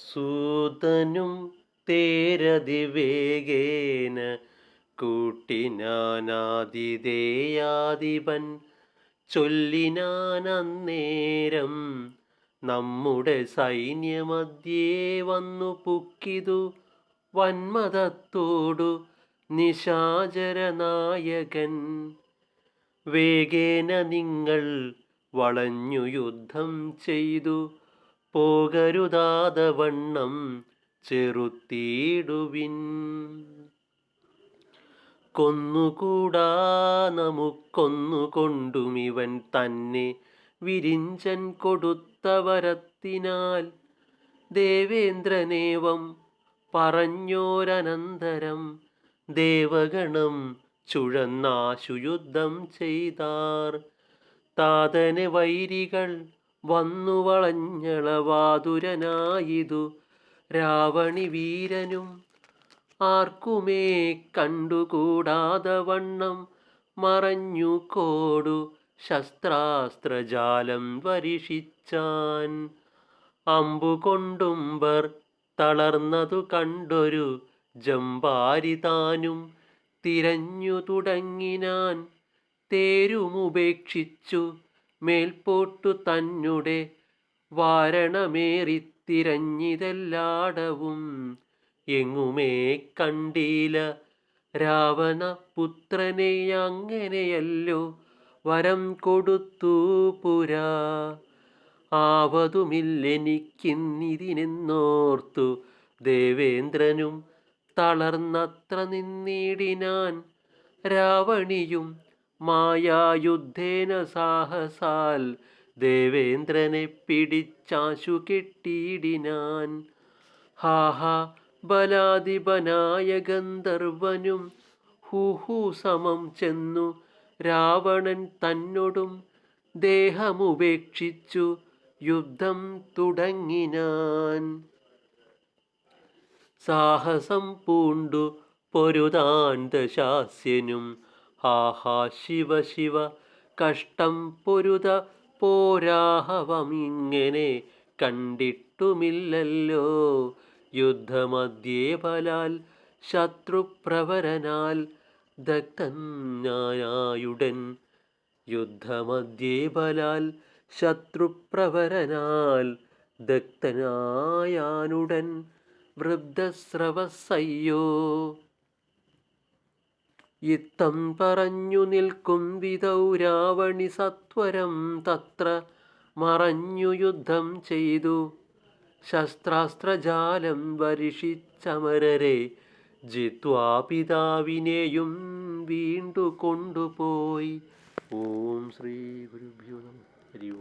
സൂതനും തേരതിവേഗേന കൂട്ടിനാനാതിഥേയാധിപൻ ചൊല്ലിനാനന്നേരം നമ്മുടെ സൈന്യമധ്യേ വന്നു പുക്കിതു വന്മതത്തോടു നിശാചരനായകൻ. വേഗേന നിങ്ങൾ വളഞ്ഞു യുദ്ധം ചെയ്തു പോകരുതാതവണ്ണം ചെറുത്തീടുവിൻ കൊന്നുകൂടാ നമുക്കൊന്നുകൊണ്ടുമിവൻ തന്നെ വിരിഞ്ചൻ കൊടുത്ത വരത്തിനാൽ. ദേവേന്ദ്രനേവം പറഞ്ഞോരനന്തരം ദേവഗണം ചുഴന്നാശുയുദ്ധം ചെയ്താർ. താതന വൈരികൾ വന്നു വളഞ്ഞളവാതുരനായിതു. രാവണി വീരനും ആർക്കുമേ കണ്ടുകൂടാതെ വണ്ണം മറഞ്ഞു കോടു ശസ്ത്രാസ്ത്രജാലം വരിഷിച്ചാൻ. അമ്പുകൊണ്ടുംബർ തളർന്നതു കണ്ടൊരു ജമ്പാരി താനും തിരഞ്ഞു തുടങ്ങിനാൻ തേരുമുപേക്ഷിച്ചു. മേൽപോട്ടു തന്നെ വാരണമേറിത്തിരഞ്ഞിതെല്ലാടവും. എങ്ങുമേ കണ്ടീല രാവണ പുത്രനെ അങ്ങനെയല്ലോ വരം കൊടുത്തു പുരാ. ആവതുമില്ലെനിക്കിന്നിതിനെന്നോർത്തു ദേവേന്ദ്രനും തളർന്നത്ര നിന്നിടിനാൻ രാവണിയും മായായുദ്ധേന സാഹസാൽ ദേവേന്ദ്രനെ പിടിച്ചാശു കെട്ടിയിടിനാൻ. ഹാഹ ബലാധിപനായ ഗന്ധർവനും ഹുഹു സമം ചെന്നു രാവണൻ തന്നോടും ദേഹമുപേക്ഷിച്ചു യുദ്ധം തുടങ്ങിനാൻ. സാഹസം പൂണ്ടു പൊരുതാൻ ദശാസ്യനും ഹാഹാ ശിവ ശിവ കഷ്ടം പൊരുത പോരാഹവമിങ്ങനെ കണ്ടിട്ടുമില്ലല്ലോ. യുദ്ധമധ്യേ ഫലാൽ ശത്രുപ്രവരനാൽ ദഗ്ധനായുടൻ യുദ്ധമധ്യേ ഫലാൽ ശത്രുപ്രവരനാൽ ദഗ്ധനായാനുടൻ. വൃദ്ധസ്രവസയ്യോ ഇത്തം പറഞ്ഞു നിൽക്കും വിധൗ രാവണി സത്വരം തത്ര മറഞ്ഞു യുദ്ധം ചെയ്തു. ശസ്ത്രാസ്ത്രജാലം വരിഷിച്ചമരരെ ജിത്വാ പിതാവിനെയും വീണ്ടു കൊണ്ടുപോയി ഓം ശ്രീ ഗുരുഭ്യോ ഹരി